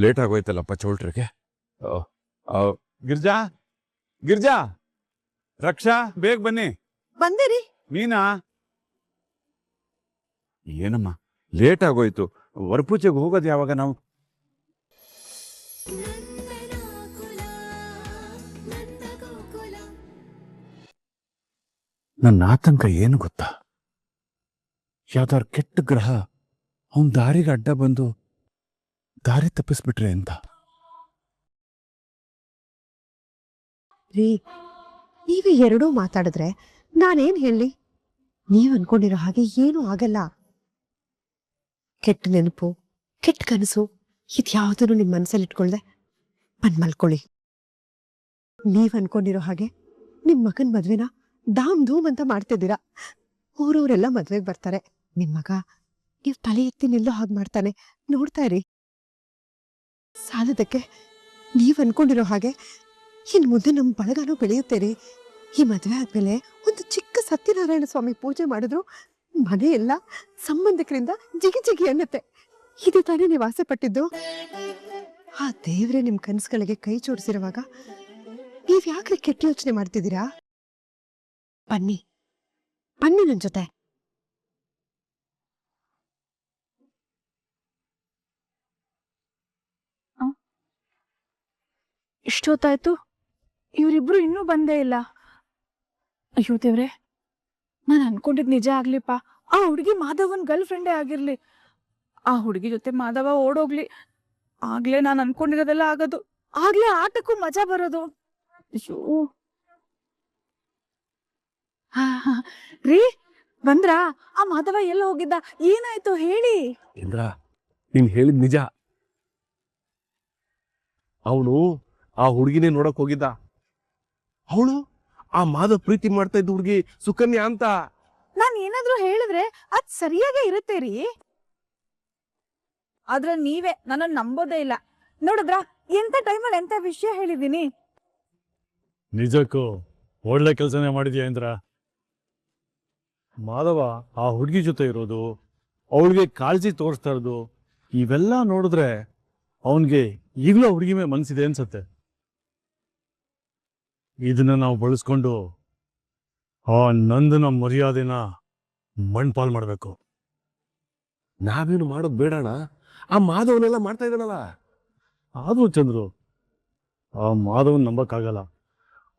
Late ಆಗೋಯ್ತಲ್ಲಪ್ಪ ಚೌಲ್ಟ್ರಿಗೆ ಗಿರ್ಜಾ ಗಿರ್ಜಾ ರಕ್ಷಾ ಬೇಗ ಬನ್ನಿ. ಬಂದಿರಿ ಮೀನಾ ಏನಮ್ಮ ಲೇಟ್ ಆಗೋಯ್ತು ವರಪೂಜೆಗೆ ಹೋಗೋದು ಯಾವಾಗ ನಾವು? ನನ್ನ ಆತಂಕ ಏನು ಗೊತ್ತಾ? ಯಾವ್ದಾರು ಕೆಟ್ಟ ಗ್ರಹ ಅವನ್ ದಾರಿಗೆ ಅಡ್ಡ ಬಂದು ದಾರಿ ತಪ್ಪಿಸ್ಬಿಟ್ರೆ ಅಂತ ರೀ ನೀವು ಎರಡೂ ಮಾತಾಡಿದ್ರೆ ನಾನೇನ್ ಹೇಳಿ ನೀವ್ ಅನ್ಕೊಂಡಿರೋ ಹಾಗೆ ಏನೂ ಆಗಲ್ಲ. ಕೆಟ್ಟ ನೆನಪು, ಕೆಟ್ಟ ಕನಸು, ಇದ್ಯಾವುದನ್ನು ನಿಮ್ ಮನಸ್ಸಲ್ಲಿ ಇಟ್ಕೊಳ್ದೆ ಬಂದ್ ಮಲ್ಕೊಳ್ಳಿ. ನೀವ್ ಅನ್ಕೊಂಡಿರೋ ಹಾಗೆ ನಿಮ್ ಮಗನ್ ಮದ್ವೆನ ದಾಮ್ ಧೂಮ್ ಅಂತ ಮಾಡ್ತಿದ್ದೀರಾ? ಊರವರೆಲ್ಲ ಮದ್ವೆಗ್ ಬರ್ತಾರೆ. ನಿಮ್ ಮಗ, ನೀವ್ ತಲೆ ಎತ್ತಿ ನಿಲ್ಲೋ ಹಾಗೆ ಮಾಡ್ತಾನೆ. ನೋಡ್ತಾ ಇರಿ. ಸಾಲದಕ್ಕೆ ನೀವು ಅನ್ಕೊಂಡಿರೋ ಹಾಗೆ ಇನ್ ಮುಂದೆ ನಮ್ಮ ಬಳಗನೂ ಬೆಳೆಯುತ್ತೆ ರೀ ಈ ಮದುವೆ ಆದ್ಮೇಲೆ ಒಂದು ಚಿಕ್ಕ ಸತ್ಯನಾರಾಯಣ ಸ್ವಾಮಿ ಪೂಜೆ ಮಾಡಿದ್ರು, ಮನೆ ಎಲ್ಲ ಸಂಬಂಧಿಕರಿಂದ ಜಿಗಿ ಜಿಗಿ ಅನ್ನತ್ತೆ. ಇದು ತಾನೇ ನೀವು ಆಸೆ ಪಟ್ಟಿದ್ದು ಆ ದೇವ್ರೆ ನಿಮ್ ಕನಸುಗಳಿಗೆ ಕೈ ಜೋಡಿಸಿರುವಾಗ ನೀವ್ ಕೆಟ್ಟ ಯೋಚನೆ ಮಾಡ್ತಿದ್ದೀರಾ? ಬನ್ನಿ. ಬನ್ನಿ ನನ್ ಜೊತೆ. ಇಷ್ಟೊತ್ತಾಯ್ತು? ಇವರಿಬ್ರು ಇನ್ನೂ ಬಂದೇ ಇಲ್ಲ. ಅಯ್ಯೋ ದೇವ್ರೆ, ನಾನು ಅನ್ಕೊಂಡಿದ್ ನಿಜ ಆಗ್ಲಿಪ್ಪ. ಆ ಹುಡುಗಿ ಮಾಧವನ್ ಗರ್ಲ್ ಫ್ರೆಂಡೇ ಆಗಿರ್ಲಿ. ಆ ಹುಡುಗಿ ಜೊತೆ ಮಾಧವ ಓಡೋಗ್ಲಿ. ಆಗ್ಲೇ ನಾನು ಅನ್ಕೊಂಡಿರೋದೆಲ್ಲ ಆಗೋದು. ಆಗ್ಲೇ ಆಟಕ್ಕೂ ಮಜಾ ಬರೋದು. ಅಯ್ಯೋ. ರೀ, ಬಂದ್ರಾ? ಆ ಮಾಧವ ಎಲ್ಲ ಹೋಗಿದ್ದ? ಏನಾಯ್ತು ಹೇಳಿ. ಇಂದ್ರ, ನೀನ್ ಹೇಳಿದ್ ನಿಜ. ಅವನು ಆ ಹುಡುಗಿನೇ ನೋಡಕ್ ಹೋಗಿದ್ದ. ಅವಳು ಆ ಮಾಧವ್ ಪ್ರೀತಿ ಮಾಡ್ತಾ ಇದ್ದ ಹುಡುಗಿ ಸುಕನ್ಯಾ ಅಂತ. ನಾನ್ ಏನಾದ್ರೂ ಹೇಳಿದ್ರೆ ಅದ್ ಸರಿಯಾಗೇ ಇರುತ್ತೆ ರೀ. ಆದ್ರೆ ನೀವೇ ನನ್ನ ನಂಬೋದೇ ಇಲ್ಲ. ನೋಡಿದ್ರ ಎಂತ ಟೈಮಲ್ಲಿ ಎಂತ ವಿಷಯ ಹೇಳಿದೀನಿ ನಿಜಕ್ಕೂ ಒಳ್ಳೆ ಕೆಲಸನೇ ಮಾಡಿದ್ಯಾ ಇಂದ್ರ? ಮಾಧವ ಆ ಹುಡುಗಿ ಜೊತೆ ಇರೋದು ಅವಳಿಗೆ ಕಾಳಜಿ ತೋರಿಸ್ತಾ ಇರೋದು ಇವೆಲ್ಲ ನೋಡಿದ್ರೆ ಅವನಿಗೆ ಈಗಲೂ ಹುಡುಗಿ ಮೇಲೆ ಮನ್ಸಿದೆ ಅನ್ಸತ್ತೆ. ಇದನ್ನ ನಾವು ಬಳಸ್ಕೊಂಡು ಆ ನಂದನ ಮರ್ಯಾದೆನ ಮಣ್ಪಾಲ್ ಮಾಡಬೇಕು. ನಾವೇನು ಮಾಡೋದ್ ಬೇಡಣ ಆ ಮಾಧವನೆಲ್ಲ ಮಾಡ್ತಾ ಇದ್ದಾನಲ್ಲ. ಆದ್ರೂ ಚಂದ್ರು ಆ ಮಾಧವನ್ ನಂಬಕ್ಕಾಗಲ್ಲ.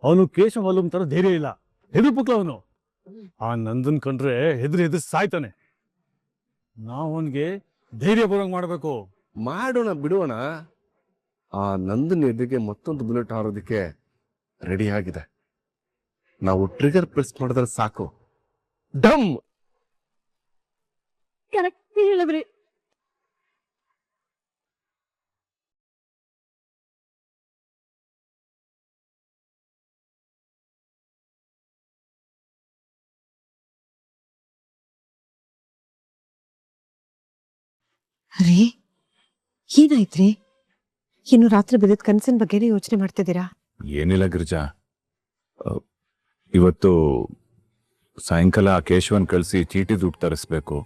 ಅವನು ಕೇಶವ ತರ ಧೈರ್ಯ ಇಲ್ಲ. ಹೆದ್ರು ಪುಕ್ಲ ಅವನು. ಆ ನಂದನ್ ಕಂಡ್ರೆ ಹೆದ್ರಿ ಹೆದ್ರಿ ಸಾಯ್ತಾನೆ. ನಾವು ಅವನಿಗೆ ಧೈರ್ಯ ಬರೋಂಗ್ ಮಾಡ್ಬೇಕು. ಮಾಡೋಣ ಬಿಡೋಣ. ಆ ನಂದನ್ ಎದುರಿಗೆ ಮತ್ತೊಂದು ಬುಲೆಟ್ ಹಾರೋದಕ್ಕೆ ರೆಡಿ ಆಗಿದೆ. ನಾವು ಟ್ರಿಗರ್ ಪ್ರೆಸ್ ಮಾಡಿದ್ರೆ ಸಾಕು. ಡಮ್! ಕರೆಕ್ಟ್ ಹೇಳಿದ್ರಿ. ರೀ ಏನಾಯ್ತ್ರಿ? ಇನ್ನು ರಾತ್ರಿ ಬಿದ್ದ ಕನಸಿನ ಬಗ್ಗೆನೇ ಯೋಚನೆ ಮಾಡ್ತಿದ್ದೀರಾ? ಏನಿಲ್ಲ ಗಿರಿಜಾ. ಇವತ್ತು ಸಾಯಂಕಾಲ ಆ ಕೇಶವನ್ ಕಳಿಸಿ ಚೀಟಿ ದುಡ್ಡು ತರಿಸ್ಬೇಕು.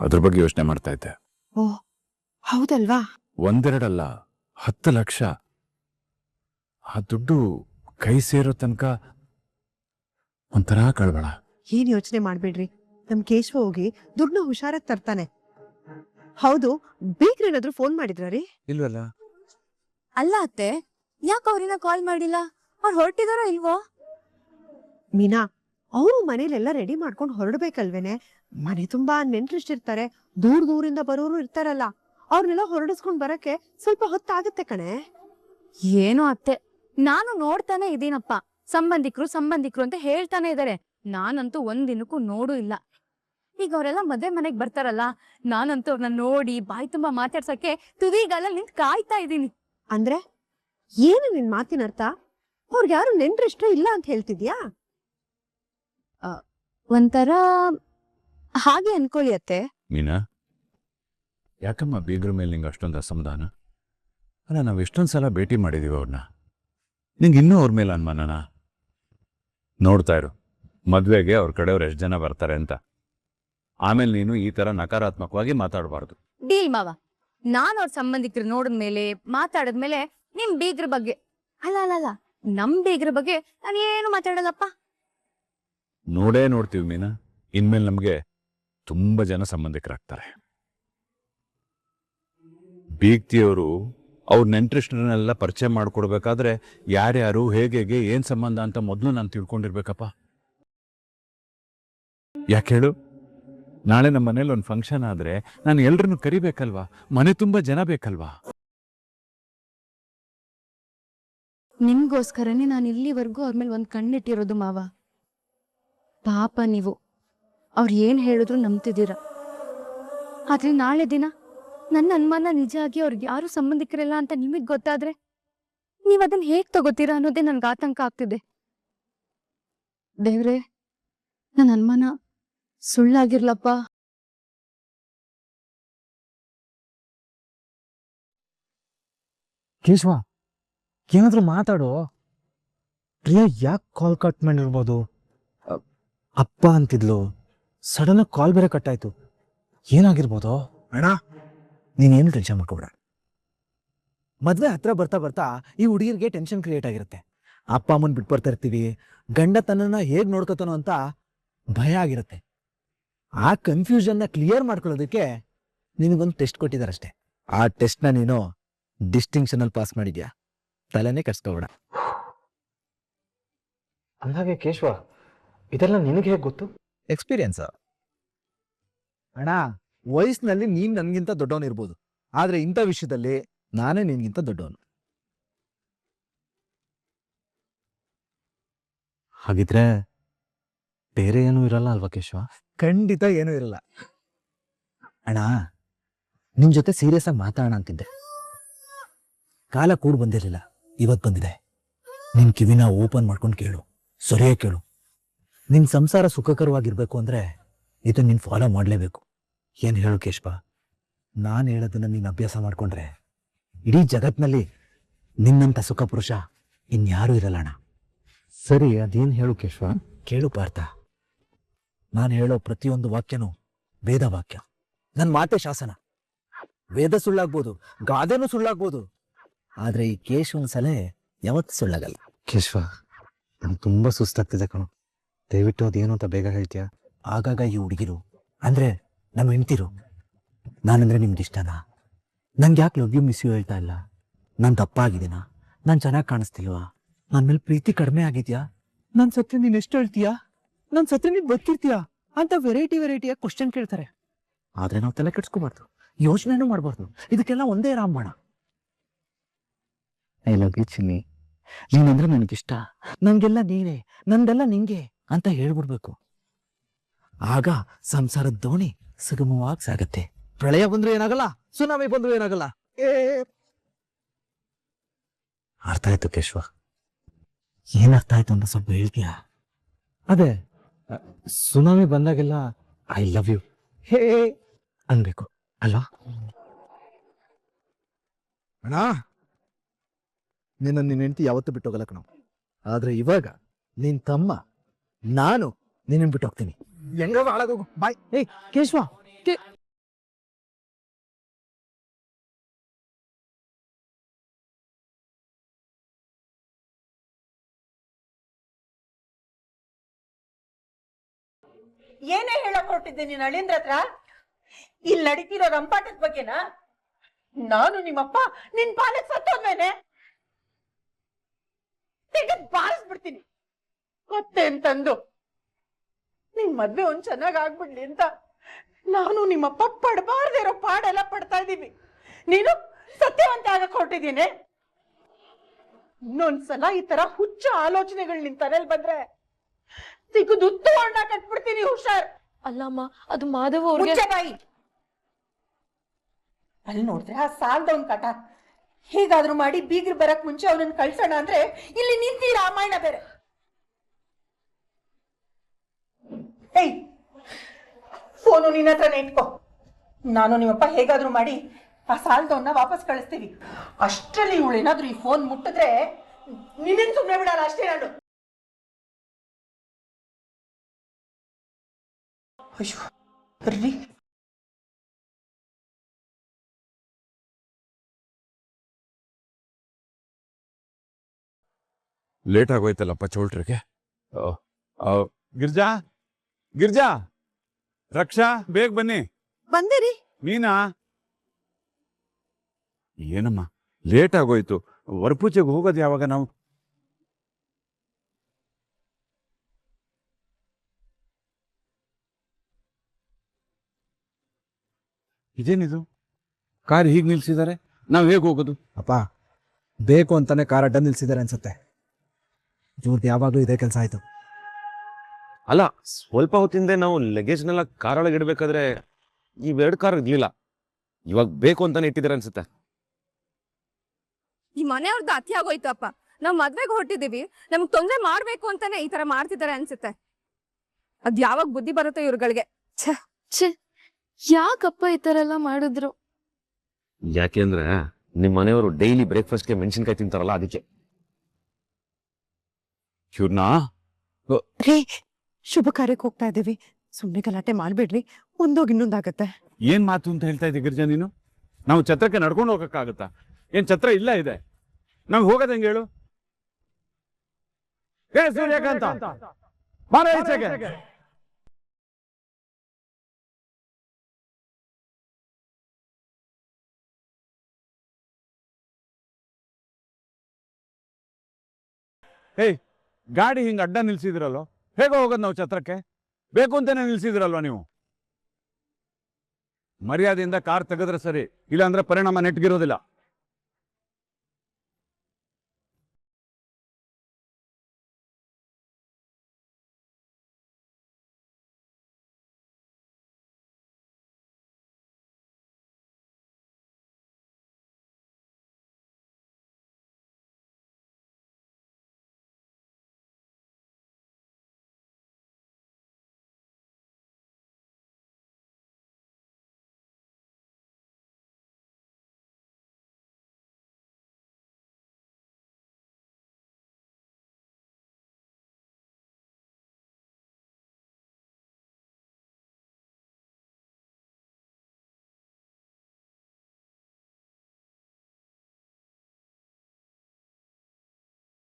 ಅದ್ರ ಬಗ್ಗೆ ಯೋಚನೆ ಮಾಡ್ತಾ ಇದ್ದೆ. ಓ ಹೌದಲ್ವಾ? ಒಂದೆರಡಲ್ಲ ಹತ್ತು ಲಕ್ಷ. ಆ ದುಡ್ಡು ಕೈ ಸೇರೋ ತನಕ ಒಂಥರ ಕಳ್ಬೇಡ ಏನ್ ಯೋಚನೆ ಮಾಡ್ಬೇಡ್ರಿ? ನಮ್ ಕೇಶವ ಹೋಗಿ ದುಡ್ಡು ಹುಷಾರಾಗಿ ತರ್ತಾನೆ. ಹೌದು ಬೇಕ್ರೇನಾದ್ರೂ ಫೋನ್ ಮಾಡಿದ್ರ ರೀ? ಇಲ್ವಲ್ಲ? ಅಲ್ಲ ಅತ್ತೆ ಯಾಕೆ ಅವ್ರಿನ ಕಾಲ್ ಮಾಡಿಲ್ಲ? ಅವ್ರು ಹೊರಟಿದಾರೋ ಇಲ್ವೋ? ಮೀನಾ ಅವರು ಮನೇಲೆಲ್ಲ ರೆಡಿ ಮಾಡ್ಕೊಂಡು ಹೊರಡ್ಬೇಕಲ್ವೇನೆ? ಮನೆ ತುಂಬಾ ನೆಂಟ್ರಿಷ್ಟಿರ್ತಾರೆ. ದೂರ ದೂರಿಂದ ಬರೋರು ಇರ್ತಾರಲ್ಲ. ಅವ್ರನ್ನೆಲ್ಲ ಹೊರಡಿಸ್ಕೊಂಡ್ ಬರಕ್ಕೆ ಸ್ವಲ್ಪ ಹೊತ್ತಾಗತ್ತೆ ಕಣೆ. ಏನು ಅತ್ತೆ. ನಾನು ನೋಡ್ತಾನೆ ಇದೀನಪ್ಪ ಸಂಬಂಧಿಕರು ಸಂಬಂಧಿಕರು ಅಂತ ಹೇಳ್ತಾನೆ ಇದಾರೆ. ನಾನಂತೂ ದಿನಕ್ಕೂ ನೋಡು ಇಲ್ಲ. ಈಗ ಅವರೆಲ್ಲ ಮದ್ವೆ ಮನೆಗ್ ಬರ್ತಾರಲ್ಲ ನಾನಂತೂ ಅವ್ರನ್ನ ನೋಡಿ ಬಾಯಿ ತುಂಬಾ ಮಾತಾಡ್ಸಕ್ಕೆ ತುದಿಗಾಲ ನಿಂತ್ ಕಾಯ್ತಾ ಇದ್ದೀನಿ. ಅಂದ್ರೆ? ಏನು ನಿನ್ ಮಾತಿನ ಅರ್ಥ? ಅವ್ರಿಗೆ ಯಾರು ನೆಂಟ್ರಿಷ್ಟ ಇಲ್ಲ ಅಂತ ಹೇಳ್ತಿದ್ಯಾ? ಒಂಥರ ಹಾಗೆ ಅನ್ಕೊಳ್ಳಿ ಅತ್ತೆ. ಮೀನಾ ಯಾಕಮ್ಮ ಬೀಗ್ರ ಮೇಲೆ ನಿಂಗೆ ಅಷ್ಟೊಂದು ಅಸಮಾಧಾನ? ಅಲ್ಲ ನಾವು ಎಷ್ಟೊಂದು ಸಲ ಭೇಟಿ ಮಾಡಿದೀವಿ ಅವ್ರನ್ನ ನಿಂಗೆ ಇನ್ನೂ ಅವ್ರ ಮೇಲೆ ಅನುಮಾನನ? ನೋಡ್ತಾ ಇರು ಮದುವೆಗೆ ಅವ್ರ ಕಡೆಯವ್ರು ಎಷ್ಟು ಜನ ಬರ್ತಾರೆ ಅಂತ. ಆಮೇಲೆ ನೀನು ಈ ಥರ ನಕಾರಾತ್ಮಕವಾಗಿ ಮಾತಾಡಬಾರ್ದು. ಡೀಲ್ ಮಾವ ನಾನು ಅವ್ರ ಸಂಬಂಧಿಕರು ನೋಡಿದ್ಮೇಲೆ ಮಾತಾಡಿದ್ಮೇಲೆ ನಿಮ್ ಬೇಗ್ರ ಬಗ್ಗೆ. ಅಲ್ಲ ಅಲ್ಲ ಅಲ್ಲ, ನಮ್ ಬೇಗ್ರ ಬಗ್ಗೆ ನಾನು ಏನು ಮಾತಾಡಲ್ಲಪ್ಪ? ನೋಡೇ ನೋಡ್ತೀವಿ ಮೀನಾ. ಇನ್ಮೇಲೆ ನಮಗೆ ತುಂಬಾ ಜನ ಸಂಬಂಧಿಕರಾಗ್ತಾರೆ. ಬೀಗ್ತಿಯವರು ಅವ್ರ ನೆಂಟ್ರಿಸ್ಟ್ರನ್ನೆಲ್ಲ ಪರಿಚಯ ಮಾಡ್ಕೊಡ್ಬೇಕಾದ್ರೆ ಯಾರ್ಯಾರು ಹೇಗೆ ಹೇಗೆ ಏನ್ ಸಂಬಂಧ ಅಂತ ಮೊದಲು ನಾನು ತಿಳ್ಕೊಂಡಿರ್ಬೇಕಪ್ಪ. ಯಾಕೆ ಹೇಳು? ನಾಳೆ ನಮ್ಮ ಮನೇಲಿ ಒಂದು ಫಂಕ್ಷನ್ ಆದ್ರೆ ನಾನು ಎಲ್ರನ್ನೂ ಕರಿಬೇಕಲ್ವಾ? ಮನೆ ತುಂಬ ಜನ ಬೇಕಲ್ವಾ? ನಿಮ್ಗೋಸ್ಕರನೇ ನಾನು ಇಲ್ಲಿವರೆಗೂ ಅವ್ರ ಮೇಲೆ ಒಂದು ಕಣ್ಣಿಟ್ಟಿರೋದು ಮಾವ. ಪಾಪ ನೀವು. ಅವ್ರು ಏನ್ ಹೇಳಿದ್ರು ನಂಬ್ತಿದ್ದೀರ? ಆದ್ರೆ ನಾಳೆ ದಿನ ನನ್ನ ಅನುಮಾನ ನಿಜ ಆಗಿ ಅವ್ರಿಗೆ ಯಾರು ಸಂಬಂಧಿಕರಿಲ್ಲ ಅಂತ ನಿಮಗ್ ಗೊತ್ತಾದ್ರೆ ನೀವ್ ಅದನ್ನ ಹೇಗ್ ತಗೋತೀರಾ ಅನ್ನೋದೇ ನನ್ಗೆ ಆತಂಕ ಆಗ್ತಿದೆ. ದೇವ್ರೆ ನನ್ನ ಅನುಮಾನ ಸುಳ್ಳಾಗಿರ್ಲಪ್ಪ. ಕೇಶವ ಏನಾದ್ರೂ ಮಾತಾಡು. ಪ್ರಿಯಾ ಯಾಕೆ ಕಾಲ್ ಕಟ್ ಮಾಡಿರ್ಬೋದು? ಅ, ಅಪ್ಪ ಅಂತಿದ್ಲು. ಸಡನ್ ಆಗಿ ಕಾಲ್ ಬೇರೆ ಕಟ್ ಆಯ್ತು ಏನಾಗಿರ್ಬೋದು? ಅಣ್ಣ ನೀನೇನು ಟೆನ್ಷನ್ ಮಾಡ್ಕೋಬೇಡ. ಮದುವೆ ಹತ್ರ ಬರ್ತಾ ಬರ್ತಾ ಈ ಹುಡುಗಿರಿಗೆ ಟೆನ್ಷನ್ ಕ್ರಿಯೇಟ್ ಆಗಿರುತ್ತೆ. ಅಪ್ಪ ಅಮ್ಮನ ಬಿಟ್ಟು ಬರ್ತಾ ಇರ್ತೀವಿ. ಗಂಡ ತನ್ನನ್ನ ಹೇಗೆ ನೋಡ್ಕೋತಾನೋ ಅಂತ ಭಯ ಆಗಿರುತ್ತೆ. ಆ ಕನ್ಫ್ಯೂಷನ್ನ ಕ್ಲಿಯರ್ ಮಾಡ್ಕೊಳ್ಳೋದಕ್ಕೆ ನಿನಗೊಂದು ಟೆಸ್ಟ್ ಕೊಟ್ಟಿದಾರಷ್ಟೇ. ಆ ಟೆಸ್ಟ್ನ ನೀನು ಡಿಸ್ಟಿಂಕ್ಷನಲ್ಲಿ ಪಾಸ್ ಮಾಡಿದ್ಯಾ? ತಲೆನೇ ಕಟ್ಸ್ಕೊಬೇಡ ಅಂದಾಗೆ ಕೇಶವ ಇದೆಲ್ಲ ನಿನಗೆ ಹೇಗೆ ಗೊತ್ತು? ಎಕ್ಸ್ಪೀರಿಯನ್ಸ್ ಅಣ್ಣ ವಯಸ್ಸಿನಲ್ಲಿ ನೀನ್ ನನ್ಗಿಂತ ದೊಡ್ಡವನು ಇರ್ಬೋದು. ಆದ್ರೆ ಇಂಥ ವಿಷಯದಲ್ಲಿ ನಾನೇ ನಿನ್ಗಿಂತ ದೊಡ್ಡವನು. ಹಾಗಿದ್ರೆ ಬೇರೆ ಏನೂ ಇರಲ್ಲ ಅಲ್ವಾ ಕೇಶವ? ಖಂಡಿತ ಏನೂ ಇರಲ್ಲ. ಅಣ್ಣ ನಿನ್ ಜೊತೆ ಸೀರಿಯಸ್ ಆಗಿ ಮಾತಾಡೋಣ ಅಂತಿದ್ದೆ. ಕಾಲ ಕೂಡ್ ಬಂದಿರಲಿಲ್ಲ. ಇವತ್ ಬಂದಿದೆ. ನಿನ್ ಕಿವಿನ ಓಪನ್ ಮಾಡ್ಕೊಂಡು ಕೇಳು. ಸರಿಯೇ ಕೇಳು. ನಿನ್ ಸಂಸಾರ ಸುಖಕರವಾಗಿರ್ಬೇಕು ಅಂದ್ರೆ ಇದು ನಿನ್ ಫಾಲೋ ಮಾಡ್ಲೇಬೇಕು. ಏನ್ ಹೇಳು ಕೇಶ್ಪ? ನಾನ್ ಹೇಳೋದನ್ನ ನೀನ್ ಅಭ್ಯಾಸ ಮಾಡ್ಕೊಂಡ್ರೆ ಇಡೀ ಜಗತ್ನಲ್ಲಿ ನಿನ್ನಂತ ಸುಖ ಪುರುಷ ಇನ್ಯಾರೂ ಇರಲ್ಲಣ ಸರಿ, ಅದೇನು ಹೇಳು ಕೇಶವ ಕೇಳು ಪಾರ್ಥ. ನಾನು ಹೇಳೋ ಪ್ರತಿಯೊಂದು ವಾಕ್ಯನೂ ವೇದ ವಾಕ್ಯ ನನ್ನ ಮಾತೆ ಶಾಸನ. ವೇದ ಸುಳ್ಳಾಗ್ಬೋದು, ಗಾದೆನೂ ಸುಳ್ಳಾಗ್ಬೋದು. ಆದ್ರೆ ಈ ಕೇಶವನ್ ಸಲಹೆ ಯಾವತ್ತು ಸುಳ್ಳಾಗಲ್ಲ. ಕೇಶವ ನಂಗೆ ತುಂಬಾ ಸುಸ್ತಾಗ್ತಿದೆ ಕಣು. ದಯವಿಟ್ಟು ಅದೇನು ಅಂತ ಬೇಗ ಹೇಳ್ತೀಯಾ? ಆಗಾಗ ಈ ಹುಡುಗಿರು ಅಂದ್ರೆ ನಮ್ಮ ಹೆಂಡ್ತಿರು ನಾನಂದ್ರೆ ನಿಮ್ಗೆ ಇಷ್ಟನಾ? ನಂಗೆ ಯಾಕೆ ಲವ್ ಯು ಮಿಸ್ ಯು ಹೇಳ್ತಾ ಇಲ್ಲ? ನಾನು ದಪ್ಪ ಆಗಿದ್ದೀನಾ ನಾನು ಚೆನ್ನಾಗಿ ಕಾಣಿಸ್ತಿಲ್ವಾ? ನನ್ನ ಮೇಲೆ ಪ್ರೀತಿ ಕಡಿಮೆ ಆಗಿದ್ಯಾ? ನನ್ನ ಸತ್ಯ ನೀನು ಎಷ್ಟು ಹೇಳ್ತೀಯಾ? ನನ್ನ ಸತ್ಯ ನೀನು ಬದುಕಿರ್ತೀಯಾ? ಅಂತ ವೆರೈಟಿ ವೆರೈಟಿಯಾಗಿ ಕ್ವಶನ್ ಕೇಳ್ತಾರೆ. ಆದ್ರೆ ನಾವು ತಲೆ ಕೆಡ್ಸ್ಕೊಬಾರ್ದು. ಯೋಚನೆನೂ ಮಾಡಬಾರ್ದು. ಇದಕ್ಕೆಲ್ಲ ಒಂದೇ ರಾಮಬಾಣ. ಐ ಲವ್ ಯು ಚಿನ್ನಿ. ನೀನಂದ್ರೆ ನನಗಿಷ್ಟ. ನಂಗೆಲ್ಲ ನೀನೇ. ನಂದೆಲ್ಲ ನಿಂಗೆ ಅಂತ ಹೇಳ್ಬಿಡ್ಬೇಕು. ಆಗ ಸಂಸಾರದ ದೋಣಿ ಸುಗಮವಾಗಿ ಸಾಗತ್ತೆ. ಪ್ರಳಯ ಬಂದ್ರೆ ಏನಾಗಲ್ಲ, ಸುನಾಮಿ ಬಂದ್ರೆ ಏನಾಗಲ್ಲ. ಅರ್ಥ ಆಯ್ತು ಕೇಶವ. ಏನ್ ಅರ್ಥ ಆಯ್ತು ಅಂತ ಸ್ವಲ್ಪ ಹೇಳ್ತೀಯ? ಅದೇ ಸುನಾಮಿ ಬಂದಾಗೆಲ್ಲ ಐ ಲವ್ ಯು ಹೇ. ಅನ್ಬೇಕು. ಅಲ್ವಾ? ಅಣ್ಣ ನಿನ್ನ ನಿನ್ನ ಹೆಂಡತಿ ಯಾವತ್ತೂ ಬಿಟ್ಟು ಬಿಟ್ಟೋಗಲ್ಲ ನಾವು ಆದ್ರೆ ಇವಾಗ ನಿನ್ ತಮ್ಮ ನಾನು ನಿನ್ನ ಬಿಟ್ಟು ಹೋಗ್ತೀನಿ. ಹೆಂಗ ಹಾಳಾಗೋಗು? ಬಾಯ್. ಏಯ್ ಕೇಶವ. ಏನೇ ಹೇಳಕ್ ಹೊರಟಿದ್ದೆ ನೀನ್ ಅಳಿಂದ್ರ ಹತ್ರ? ಇಲ್ಲಿ ನಡೀತಿರೋ ರಂಪಾಟದ ಬಗ್ಗೆನಾ? ನಾನು ನಿಮ್ಮಪ್ಪ ನಿನ್ ಪಾಲಕ್ ಸತ್ತೋದ್ಮೇನೆ ತೆಗೆದ್ ಬಾರಿಸ್ಬಿಡ್ತೀನಿ. ಮತ್ತೆ ಅಂತಂದು. ನಿನ್ ಮದ್ವೆ ಒಂದ್ ಚೆನ್ನಾಗ್ ಆಗ್ಬಿಡ್ಲಿ ಅಂತ ನಾನು ನಿಮ್ಮಪ್ಪ ಪಡಬಾರ್ದೇ ಇರೋ ಪಾಡೆಲ್ಲ ಪಡ್ತಾ ಇದೀವಿ. ನೀನು ಸತ್ಯವಂತ ಆಗಕ್ ಹೊರಟಿದ್ದೀನಿ. ಇನ್ನೊಂದ್ಸಲ ಈ ತರ ಹುಚ್ಚ ಆಲೋಚನೆಗಳು ನಿನ್ ತಲೆಯಲ್ಲಿ ಬಂದ್ರೆ ಸಿಗುದು ತೋಂಡ ಕಟ್ಬಿಡ್ತೀನಿ ಹುಷಾರ್. ಅಲ್ಲಮ್ಮ ಅದು ಮಾಧವ್ ಅವ್ರಿಗೆ ಮುಚ್ಚೆ ಬಾಯಿ ಅಲ್ಲಿ ನೋಡಿದ್ರೆ ಆ ಸಾಲದವನ್ ಕಟ ಹೇಗಾದ್ರೂ ಮಾಡಿ ಬೀಗ್ರು ಬರಕ್ ಮುಂಚೆ ಅವನನ್ನು ಕಳ್ಸೋಣ ಅಂದ್ರೆ ಇಲ್ಲಿ ನಿಂತಿ ರಾಮಾಯಣ ಬೇರೆ. ಫೋನು ನಿನ್ನ ಹತ್ರನೇ ಇಟ್ಕೋ. ನಾನು ನಿಮ್ಮಪ್ಪ ಹೇಗಾದ್ರೂ ಮಾಡಿ ಆ ಸಾಲದವನ್ನ ವಾಪಸ್ ಕಳಿಸ್ತೀವಿ. ಅಷ್ಟರಲ್ಲಿ ಇವಳು ಏನಾದ್ರೂ ಈ ಫೋನ್ ಮುಟ್ಟಿದ್ರೆ ನಿನ್ನ ಸುಮ್ಮನೆ ಬಿಡಲ್ಲ, ಅಷ್ಟೇ ನಾನು. ಅಯ್ಯೋ, ಬರ್ರಿ. ಲೇಟ್ ಆಗೋಯ್ತಲ್ಲಪ್ಪ ಚೌಲ್ಟ್ರಿಗೆ ಗಿರ್ಜಾ ಗಿರ್ಜಾ ರಕ್ಷಾ ಬೇಗ ಬನ್ನಿ. ಬಂದಿರಿ ಮೀನಾ ಏನಮ್ಮ ಲೇಟ್ ಆಗೋಯ್ತು ವರಪೂಜೆಗೆ ಹೋಗೋದು ಯಾವಾಗ ನಾವು? ಇದೇನಿದು? ಕಾರ್ ಹೀಗೆ ನಿಲ್ಸಿದ್ದಾರೆ? ನಾವು ಹೇಗೆ ಹೋಗೋದು? ಅಪ್ಪ ಬೇಕು ಅಂತಾನೆ ಕಾರ್ ಅಡ್ಡ ನಿಲ್ಸಿದ್ದಾರೆ ಅನ್ಸುತ್ತೆ. ಇವ್ರದ್ದು ಯಾವಾಗಲೂ ಇದೇ ಕೆಲಸ ಆಯ್ತು. ಅಲ್ಲ ಸ್ವಲ್ಪ ಹೊತ್ತಿಂದೆ ನಾವು ಲಗೇಜ್ನೆಲ್ಲ ಕಾರೊಳಗೆ ಇಡಬೇಕಾದ್ರೆ ಇವೆರಡು ಕಾರ್ ಇರ್ಲಿಲ್ಲ. ಇವಾಗ ಬೇಕು ಅಂತಾನೆ ಇಟ್ಟಿದ್ದಾರೆ ಅನ್ಸುತ್ತೆ. ಈ ಮನೆಯವ್ರದ್ದು ಅತಿ ಆಗೋಯ್ತು ಅಪ್ಪ. ನಾವ್ ಮದ್ವೆಗೆ ಹೊರಟಿದೀವಿ ನಮ್ಗ್ ತೊಂದ್ರೆ ಮಾಡ್ಬೇಕು ಅಂತಾನೆ ಈ ತರ ಮಾಡ್ತಿದ್ದಾರೆ ಅನ್ಸುತ್ತೆ. ಅದ್ ಯಾವಾಗ ಬುದ್ಧಿ ಬರುತ್ತೋ ಛೆ ಯಾಕಪ್ಪ ಈ ತರ ಎಲ್ಲ ಮಾಡಿದ್ರು? ಯಾಕೆಂದ್ರೆ ನಿಮ್ ಮನೆಯವರು ಡೈಲಿ ಬ್ರೇಕ್ಫಾಸ್ಟ್ಗೆ ಮೆಣಸಿನ್ಕಾಯಿ ತಿಂತಾರಲ್ಲ ಅದಕ್ಕೆ. ಇವ್ರನ್ನ ರೀ ಶುಭ ಕಾರ್ಯಕ್ಕೆ ಹೋಗ್ತಾ ಇದ್ದೀವಿ. ಸುಮ್ಮನೆ ಗಲಾಟೆ ಮಾಡ್ಬೇಡ್ರಿ. ಒಂದೋಗಿ ಇನ್ನೊಂದಾಗತ್ತೆ ಏನ್ ಮಾತು ಅಂತ ಹೇಳ್ತಾ ಇದ್ದೆ ಗಿರ್ಜಾ ನೀನು? ನಾವು ಛತ್ರಕ್ಕೆ ನಡ್ಕೊಂಡು ಹೋಗಕ್ಕಾಗತ್ತಾ? ಏನ್ ಛತ್ರ ಇಲ್ಲ ಇದೆ? ನಾವು ಹೋಗೋದಂಗೆ ಹೆಂಗ್ ಹೇಳು? ಏ ಸೂರ್ಯಕಾಂತ! ಬಾರ ಈಚೆಗೆ! ಏಯ್ ಗಾಡಿ ಹಿಂಗೆ ಅಡ್ಡ ನಿಲ್ಸಿದಿರಲ್ಲೋ ಹೇಗೋ ಹೋಗೋದು ನಾವು ಛತ್ರಕ್ಕೆ? ಬೇಕು ಅಂತಾನೆ ನಿಲ್ಸಿದಿರಲ್ವಾ ನೀವು? ಮರ್ಯಾದೆಯಿಂದ ಕಾರ್ ತೆಗೆದ್ರೆ ಸರಿ, ಇಲ್ಲಾಂದ್ರೆ ಪರಿಣಾಮ ನೆಟ್ಗಿರೋದಿಲ್ಲ.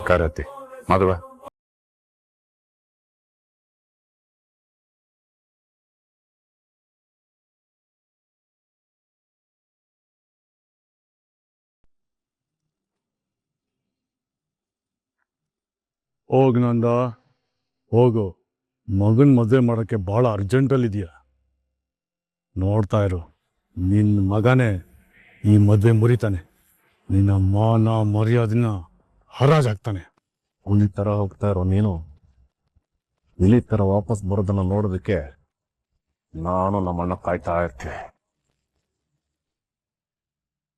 ಕರತಿ. ಮದುವ. ಹೋಗ್ ನಂದ. ಹೋಗು. ಮಗನ್ ಮದುವೆ ಮಾಡೋಕ್ಕೆ ಭಾಳ ಅರ್ಜೆಂಟಲ್ಲಿ ಇದೆಯಾ ನೋಡ್ತಾ ಇರು. ನಿನ್ನ ಮಗನೇ ಈ ಮದುವೆ ಮುರಿತಾನೆ. ನಿನ್ನ ಮಾನ ಮರ್ಯಾದೆನ ಹರಾಜಾಗ್ತಾನೆ. ಹುಲಿ ತರ ಹೋಗ್ತಾ ಇರೋ ನೀನು ಇಲಿ ತರ ವಾಪಸ್ ಬರೋದನ್ನ ನೋಡೋದಕ್ಕೆ ನಾನು ನಮ್ಮಣ್ಣ ಕಾಯ್ತಾ ಇರ್ತೀವಿ